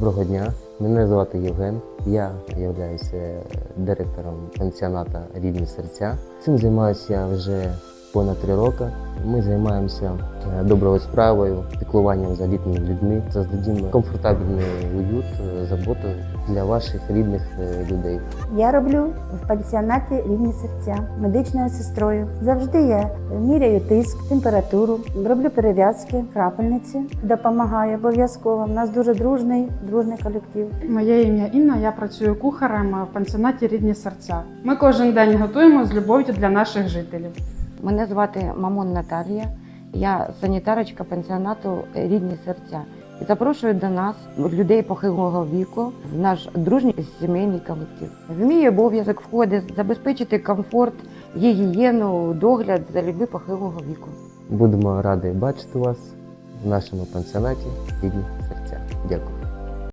Доброго дня, мене звати Євген. Я являюся директором пансіоната Рідні серця. Цим займаюся вже понад три роки. Ми займаємося е, доброю справою, піклуванням за літніми людьми, создадимо комфортабельний уют, е, заботу для ваших рідних е, людей. Я роблю в пансіонаті рідні серця медичною сестрою. Завжди я міряю тиск, температуру, роблю перев'язки, крапельниці, допомагаю обов'язково. У нас дуже дружний, дружний колектив. Моє ім'я Інна, я працюю кухарем в пансіонаті Рідні серця. Ми кожен день готуємо з любов'ю для наших жителів. Мене звати Мамон Наталія, я санітарочка пансіонату Рідні серця. І запрошую до нас людей похилого віку в наш дружній сімейний колектив. В мій обов'язок входить забезпечити комфорт, гігієну, догляд за людьми похилого віку. Будемо раді бачити вас в нашому пансіонаті Рідні серця. Дякую.